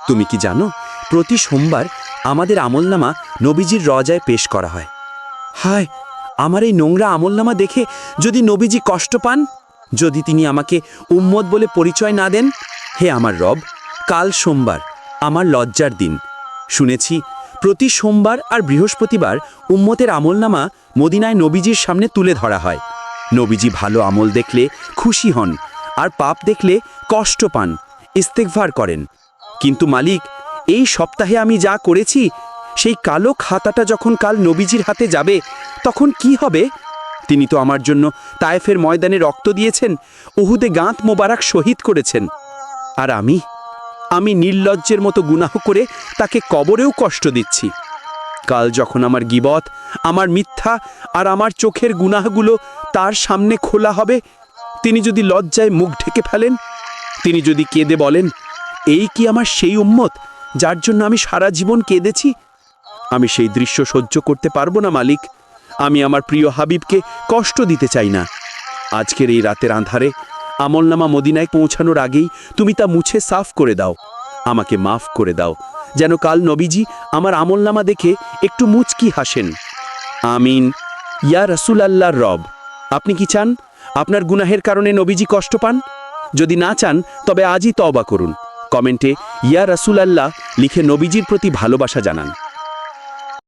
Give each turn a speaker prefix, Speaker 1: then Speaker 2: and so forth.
Speaker 1: তুমি কি জানো, প্রতি সোমবার আমাদের আমলনামা নবীজির রজায় পেশ করা হয়। হায়, আমার এই নোংরা আমলনামা দেখে যদি নবীজি কষ্ট পান, যদি তিনি আমাকে উম্মত বলে পরিচয় না দেন, হে আমার রব, কাল সোমবার আমার লজ্জার দিন। শুনেছি, প্রতি সোমবার আর বৃহস্পতিবার উম্মতের আমলনামা মদিনায় নবীজির সামনে তুলে ধরা হয়। নবীজি ভালো আমল দেখলে খুশি হন, আর পাপ দেখলে কষ্ট পান ইস্তেকভার করেন। কিন্তু মালিক, এই সপ্তাহে আমি যা করেছি, সেই কালো খাতাটা যখন কাল নবীজির হাতে যাবে, তখন কি হবে? তিনি তো আমার জন্য তায়েফের ময়দানে রক্ত দিয়েছেন, উহুদে গাঁত মোবারক শহীদ করেছেন। আর আমি আমি নির্লজ্জের মতো গুনাহ করে তাকে কবরেও কষ্ট দিচ্ছি। কাল যখন আমার গিবত, আমার মিথ্যা আর আমার চোখের গুনাহগুলো তার সামনে খোলা হবে, তিনি যদি লজ্জায় মুখ ঢেকে ফেলেন, তিনি যদি কেঁদে বলেন এই কি আমার সেই উম্মত যার জন্য আমি সারা জীবন কেঁদেছি? আমি সেই দৃশ্য সহ্য করতে পারব না, মালিক। আমি আমার প্রিয় হাবিবকে কষ্ট দিতে চাই না। আজকের এই রাতের আঁধারে আমলনামা মদিনায় পৌঁছানোর আগেই তুমি তা মুছে সাফ করে দাও। আমাকে মাফ করে দাও। যেন কাল নবীজি আমার আমলনামা দেখে একটু মুচকি হাসেন। আমিন। ইয়া রসুল আল্লাহর রব। আপনি কি চান? আপনার গুনাহের কারণে নবীজি কষ্ট পান? যদি না চান, তবে আজই তবা করুন। কমেন্টে ইয়া রাসুল আল্লাহ লিখে নবীজির প্রতি ভালোবাসা জানান।